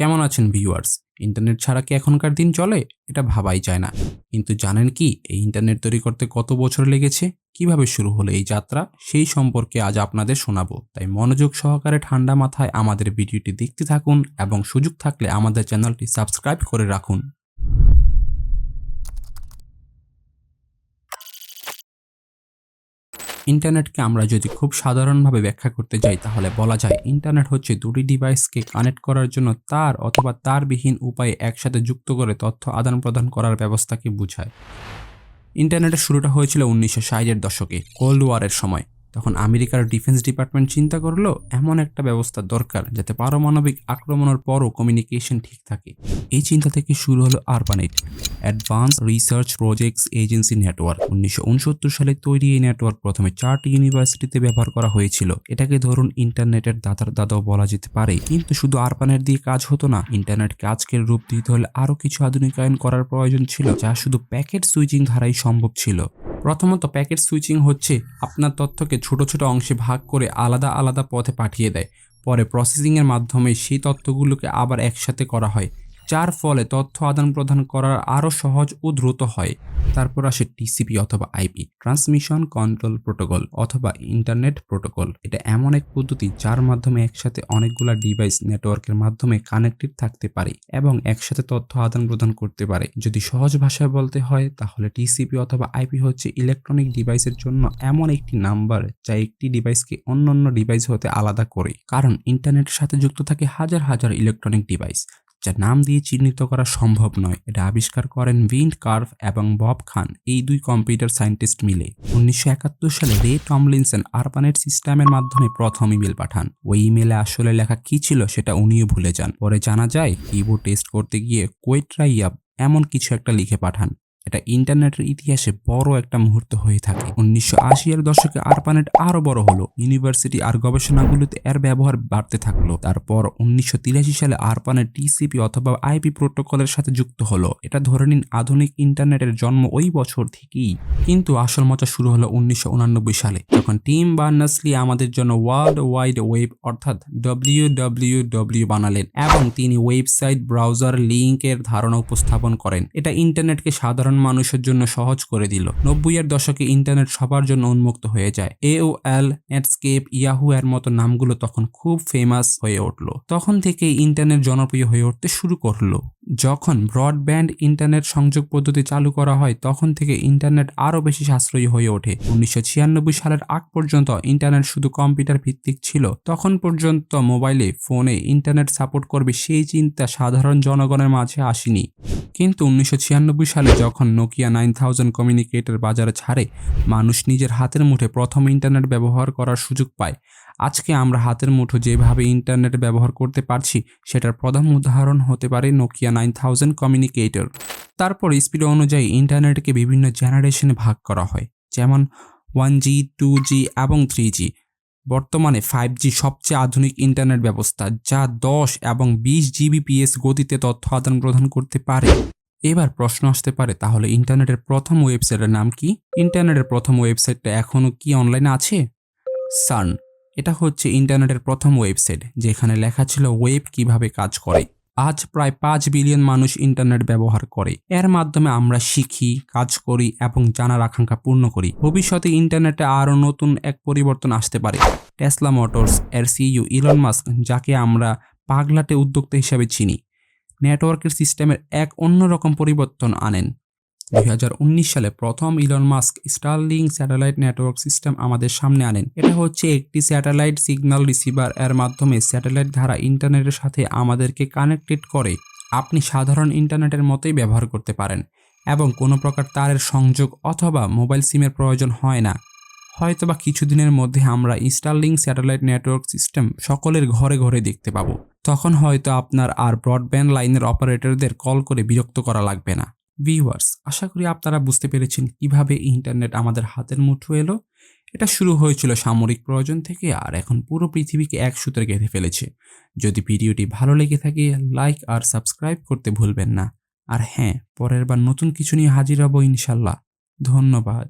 কেমন আছেন viewers internet ছাড়া কি এখনকার দিন চলে? এটা ভাবাই যায় না। কিন্তু জানেন কি, এই ইন্টারনেট তৈরি করতে কত বছর লেগেছে? কীভাবে শুরু হলো এই যাত্রা? সেই সম্পর্কে আজ আপনাদের শোনাবো। তাই মনোযোগ সহকারে ঠান্ডা মাথায় আমাদের ভিডিওটি দেখতে থাকুন এবং সুযোগ থাকলে আমাদের চ্যানেলটি সাবস্ক্রাইব করে রাখুন। ইন্টারনেটকে আমরা যদি খুব সাধারণভাবে ব্যাখ্যা করতে যাই, তাহলে বলা যায় ইন্টারনেট হচ্ছে দুটি ডিভাইসকে কানেক্ট করার জন্য তার অথবা তারবিহীন উপায়ে একসাথে যুক্ত করে তথ্য আদান প্রদান করার ব্যবস্থাকে বোঝায়। ইন্টারনেটের শুরুটা হয়েছিল উনিশশো ষাটের দশকে, কোল্ড ওয়ারের সময়। তখন আমেরিকার ডিফেন্স ডিপার্টমেন্ট চিন্তা করল, এমন একটা ব্যবস্থা দরকার যাতে পারমাণবিক আক্রমণের পরও কমিউনিকেশন ঠিক থাকে। এই চিন্তা থেকে শুরু হলো ARPANET advance research projects agency network উনিশশো উনসত্তর সালে তৈরি এই নেটওয়ার্ক প্রথমে চারটি ইউনিভার্সিটিতে ব্যবহার করা হয়েছিল। এটাকে ধরুন ইন্টারনেটের দাদার দাদাও বলা যেতে পারে। কিন্তু শুধু আরবানেট দিয়ে কাজ হতো না ইন্টারনেটকে আজকের রূপ দিতে হলে আরও কিছু আধুনিকায়ন করার প্রয়োজন ছিল, যা শুধু প্যাকেট সুইচিং ধারাই সম্ভব ছিল। প্রথমত প্যাকেট সুইচিং হচ্ছে আপনার তথ্যকে ছোট ছোট অংশে ভাগ করে আলাদা আলাদা পথে পাঠিয়ে দেয়। পরে প্রসেসিংয়ের মাধ্যমে সেই তথ্যগুলোকে আবার একসাথে করা হয়। যার ফলে তথ্য আদান প্রদান করার আরও সহজ ও দ্রুত হয়। তারপর আসে টিসিপি অথবা আইপি, ট্রান্সমিশন কন্ট্রোল প্রোটোকল অথবা ইন্টারনেট প্রোটোকল। এটা এমন এক পদ্ধতি যার মাধ্যমে একসাথে অনেকগুলা ডিভাইস নেটওয়ার্কের মাধ্যমে কানেক্টেড থাকতে পারে এবং একসাথে তথ্য আদান প্রদান করতে পারে। যদি সহজ ভাষায় বলতে হয়, তাহলে টিসিপি অথবা আইপি হচ্ছে ইলেকট্রনিক ডিভাইসের জন্য এমন একটি নাম্বার যা একটি ডিভাইসকে অন্য অন্য ডিভাইস হতে আলাদা করে। কারণ ইন্টারনেটের সাথে যুক্ত থাকে হাজার হাজার ইলেকট্রনিক ডিভাইস। যা নাম দিয়ে চিহ্নিত করা সম্ভব নয়। এটা আবিষ্কার করেন উইন্ড কার্ভ এবং বব খান। এই দুই কম্পিউটার সায়েন্টিস্ট মিলে উনিশশো একাত্তর সালে রে টমলিনসন আরপানেট সিস্টেমের মাধ্যমে প্রথম ইমেল পাঠান। ওই ইমেলে আসলে লেখা কি ছিল সেটা উনিও ভুলে যান। পরে জানা যায়, কিবোর্ড টেস্ট করতে গিয়ে কোয়েট্রাইয়াব এমন কিছু একটা লিখে পাঠান। এটা ইন্টারনেটের ইতিহাসে বড় একটা মুহূর্ত হয়ে থাকে। উনিশশো আশি এর দশকে আরপানেট আরও বড় হলো। ইউনিভার্সিটি আর গবেষণাগুলোতে এর ব্যবহার বাড়তে থাকল। তারপর উনিশশো তিরাশি সালে আরপানেট টিসিপি অথবা আইপি প্রোটোকলের সাথে যুক্ত হলো। এটা ধরে নিন আধুনিক ইন্টারনেটের জন্ম ওই বছর থেকেই। কিন্তু আসল মজা শুরু হলো উনিশশো সালে, যখন টিম বার্নাসলি আমাদের জন্য ওয়ার্ল্ড ওয়াইড ওয়েব অর্থাৎ ডব্লিউ ডব্লিউ ডব্লিউ বানালেন এবং তিনি ওয়েবসাইট, ব্রাউজার লিঙ্কের ধারণা উপস্থাপন করেন। এটা ইন্টারনেটকে সাধারণ মানুষের জন্য সহজ করে দিল। নব্বইয়ের দশকে ইন্টারনেট সবার জন্য উন্মুক্ত হয়ে যায়। এও এল নেটস্কেপ ইয়াহু এর মতো নামগুলো তখন খুব ফেমাস হয়ে উঠল। তখন থেকে ইন্টারনেট জনপ্রিয় হয়ে উঠতে শুরু করল। যখন ব্রডব্যান্ড ইন্টারনেট সংযোগ পদ্ধতি চালু করা হয়, তখন থেকে ইন্টারনেট আরও বেশি সাশ্রয়ী হয়ে ওঠে। উনিশশো ছিয়ানব্বই সালের আগ পর্যন্ত ইন্টারনেট শুধু কম্পিউটার ভিত্তিক ছিল। তখন পর্যন্ত মোবাইলে, ফোনে ইন্টারনেট সাপোর্ট করবে সেই চিন্তা সাধারণ জনগণের মাঝে আসেনি। কিন্তু উনিশশো ছিয়ানব্বই সালে যখন নোকিয়া নাইন থাউজেন্ড কমিউনিকেটর বাজারে ছাড়ে, মানুষ নিজের হাতের মুঠে প্রথম ইন্টারনেট ব্যবহার করার সুযোগ পায়। আজকে আমরা হাতের মুঠো যেভাবে ইন্টারনেট ব্যবহার করতে পারছি, সেটার প্রধান উদাহরণ হতে পারে নোকিয়া নাইন থাউজেন্ড কমিউনিকেটর তারপর স্পিড অনুযায়ী ইন্টারনেটকে বিভিন্ন জেনারেশনে ভাগ করা হয়, যেমন ওয়ান জি টু জি এবং থ্রি জি বর্তমানে ফাইভ জি সবচেয়ে আধুনিক ইন্টারনেট ব্যবস্থা, যা দশ এবং বিশ জিবিপিএস গতিতে তথ্য আদান প্রদান করতে পারে। এবার প্রশ্ন আসতে পারে, তাহলে ইন্টারনেটের প্রথম ওয়েবসাইটের নাম কি? ইন্টারনেটের প্রথম ওয়েবসাইটটা এখনও কি অনলাইনে আছে? সার্ন, এটা হচ্ছে ইন্টারনেটের প্রথম ওয়েবসাইট যেখানে লেখা ছিল ওয়েব কীভাবে কাজ করে। আজ প্রায় পাঁচ বিলিয়ন মানুষ ইন্টারনেট ব্যবহার করে। এর মাধ্যমে আমরা শিখি, কাজ করি এবং জানার আকাঙ্ক্ষা পূর্ণ করি। ভবিষ্যতে ইন্টারনেটে আরও নতুন এক পরিবর্তন আসতে পারে। টেসলা মোটরস, এর সিইউ ইলন মাস্ক, যাকে আমরা পাগলাটে উদ্যোক্তা হিসাবে চিনি। নেটওয়ার্কের সিস্টেমের এক অন্যরকম পরিবর্তন আনেন। দু হাজার উনিশ সালে প্রথম Elon Musk Starlink satellite network system আমাদের সামনে আনেন। এটা হচ্ছে একটি স্যাটেলাইট সিগন্যাল রিসিভার। এর মাধ্যমে স্যাটেলাইট দ্বারা ইন্টারনেটের সাথে আমাদেরকে কানেক্টেড করে। আপনি সাধারণ ইন্টারনেটের মতোই ব্যবহার করতে পারেন এবং কোনো প্রকার তারের সংযোগ অথবা মোবাইল সিমের প্রয়োজন হয় না। হয়তোবা কিছুদিনের মধ্যে আমরা স্টারলিং স্যাটেলাইট নেটওয়ার্ক সিস্টেম সকলের ঘরে ঘরে দেখতে পাবো। তখন হয়তো আপনার আর ব্রডব্যান্ড লাইনের অপারেটরদের কল করে বিরক্ত করা লাগবে না। ভিউয়ার্স আশা করি আপনারা বুঝতে পেরেছেন কীভাবে ইন্টারনেট আমাদের হাতের মুঠো এলো। এটা শুরু হয়েছিল সামরিক প্রয়োজন থেকে আর এখন পুরো পৃথিবীকে এক সূত্রে গেঁথে ফেলেছে। যদি ভিডিওটি ভালো লেগে থাকে লাইক আর সাবস্ক্রাইব করতে ভুলবেন না। আর হ্যাঁ পরের বার নতুন কিছু নিয়ে হাজির হব ইনশাল্লাহ। ধন্যবাদ।